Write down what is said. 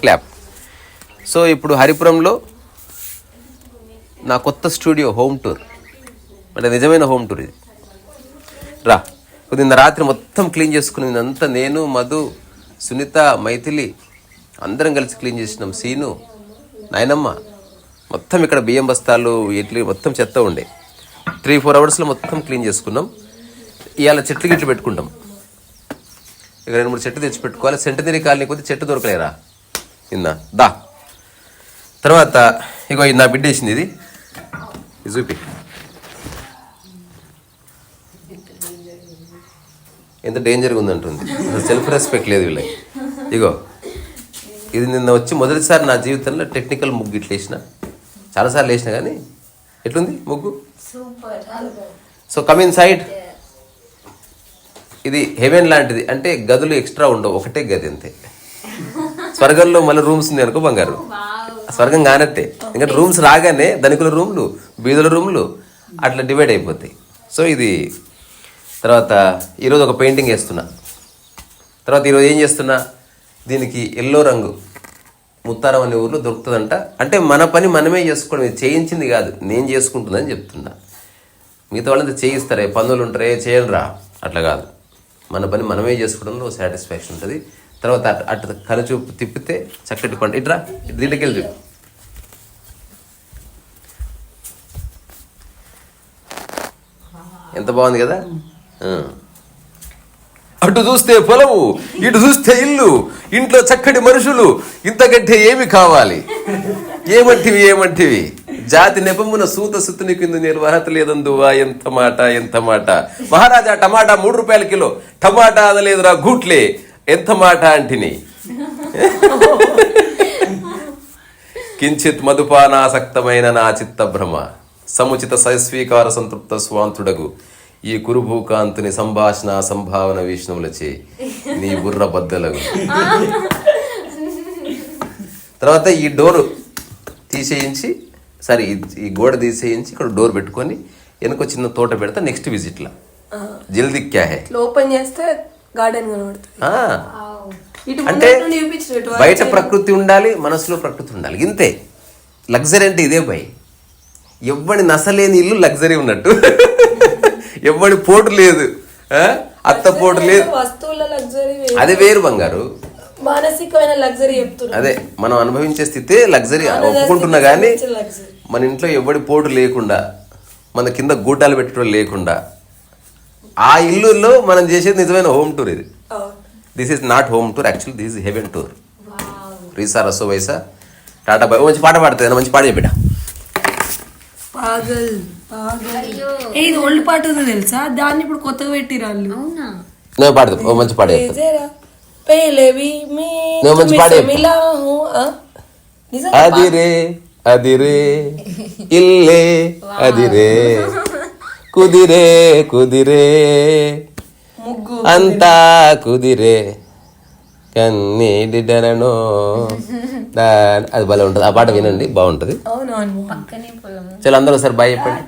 Clap so ఇప్పుడు హరిపురంలో నా కొత్త స్టూడియో హోమ్ టూర్ అంటే నిజమైన హోమ్ టూర్ ఇది. రా. నిన్న రాత్రి మొత్తం క్లీన్ చేసుకుని అంతా నేను మధు సునీత మైథిలి అందరం కలిసి క్లీన్ చేసినాం. సీను నాయనమ్మ మొత్తం ఇక్కడ బియ్యం బస్తాలు ఇడ్లీ మొత్తం చెత్త ఉండే. త్రీ ఫోర్ అవర్స్లో మొత్తం క్లీన్ చేసుకున్నాం. ఇవాళ చెట్లు గిట్లు పెట్టుకుంటాం. ఇక రెండు మూడు చెట్లు తెచ్చి పెట్టుకోవాలి. సెంటనరీ కాలనీ కొద్ది చెట్టు దొరకలేరా? నిన్న దా. తర్వాత ఇగో ఇది నా బిడ్డ వేసింది ఇది. చూపి. ఎంత డేంజర్గా ఉందంటుంది. సెల్ఫ్ రెస్పెక్ట్ లేదు వీళ్ళకి. ఇగో ఇది నిన్న వచ్చి మొదటిసారి నా జీవితంలో టెక్నికల్ ముగ్గు ఇట్లా వేసిన. చాలాసార్లు వేసిన కానీ ఎట్లుంది ముగ్గు? సో కమ్ ఇన్ సైడ్ ఇది హెవెన్ లాంటిది. అంటే గదులు ఎక్స్ట్రా ఉండవు. ఒకటే గది అంతే. స్వర్గంలో మళ్ళీ రూమ్స్ ఉంది అనుకో బంగారు. స్వర్గం కానట్టే. ఎందుకంటే రూమ్స్ రాగానే ధనికుల రూమ్లు బీదుల రూమ్లు అట్లా డివైడ్ అయిపోతాయి. సో ఇది తర్వాత ఈరోజు ఒక పెయింటింగ్ వేస్తున్నా. తర్వాత ఈరోజు ఏం చేస్తున్నా? దీనికి ఎల్లో రంగు. ముత్తారం అనే ఊర్లో దొరుకుతుందంట. అంటే మన పని మనమే చేసుకోవడం ఇది చేయించింది కాదు. నేను చేసుకుంటుందని చెప్తున్నా. మిగతా వాళ్ళంతా చేయిస్తారే పనులు ఉంటారే చేయనురా. అట్లా కాదు. మన పని మనమే చేసుకోవడంలో సాటిస్ఫాక్షన్ ఉంటుంది. తర్వాత అట్ అటు కనుచూపు తిప్పితే చక్కటి పంట. ఇట్రా దీంట్లోకి వెళ్ళి ఎంత బాగుంది కదా. అటు చూస్తే పొలము ఇటు చూస్తే ఇల్లు ఇంట్లో చక్కటి మనుషులు ఇంతకంటే ఏమి కావాలి? ఏమంటివి ఏమంటివి? జాతి నెపమున సూత సుతుని కింద నిర్వహత లేదందువా? ఎంత మాట ఎంత మాట? మహారాజా టమాటా మూడు రూపాయల కిలో. టమాటా అనలేదురా గూట్లే. ఎంత మాట అంటిని? కించిత్ మధుపానాసక్తమైన నా చిత్త భ్రమ సముచిత సస్వీకార సంతృప్త స్వాంతుడగు. ఈ కురుభూకాంతుని సంభాషణ సంభావన విష్ణువులచే నీ బుర్ర బద్దలగు. తర్వాత ఈ డోర్ తీసేయించి సరే ఈ- గోడ తీసేయించి ఇక్కడ డోర్ పెట్టుకొని వెనుక చిన్న తోట పెడతా నెక్స్ట్ విజిట్లా జల్దీ క్యా హే? ఇట్లా ఓపెన్ చేస్తే గార్డెన్ కనబడుతుంది. అంటే బయట ప్రకృతి ఉండాలి మనసులో ప్రకృతి ఉండాలి. ఇంతే. లగ్జరీ అంటే ఇదే భయ్. ఎవ్వడి నసలేని ఇల్లు లగ్జరీ ఉన్నట్టు. ఎవ్వడి పోటు లేదు? అత్త పోటు లేదు. అది వేరు బంగారు. మానసికమైన లగ్జరీ అదే మనం అనుభవించే స్థితే లగ్జరీ ఒప్పుకుంటున్నా కానీ మన ఇంట్లో ఎవడి పోటు లేకుండా మన కింద గూటాలు పెట్టడం లేకుండా ఆ ఇల్లులో మనం చేసేది నిజమైన హోమ్ టూర్ ఇది. This is not home tour actual this is heaven tour రీసా రసో వైసా టాటా బాయ్ ఓ మంచి పాట పాడుతుంది మంచి పాడే బిడ్డ పాగల్ పాగల్. ఏ ఇది ఓల్డ్ పాట ఉంది తెలుసా? దాన్ని ఇప్పుడు కొత్తగా పెట్టిరాళ్ళు అవునా? నేను పాడదు ఓ మంచి పాడే పేలేవి మీ మే మంచి పాడే మిలా హూ అదిరే అదిరే ఇల్లే అదిరే కుదిరే కుదిరే అంతా కుదిరే. కన్నీడిడనో అది భలే ఉంటుంది. ఆ పాట వినండి బాగుంటుంది. చలో అందరూ ఒకసారి బాయ్ చెప్పండి.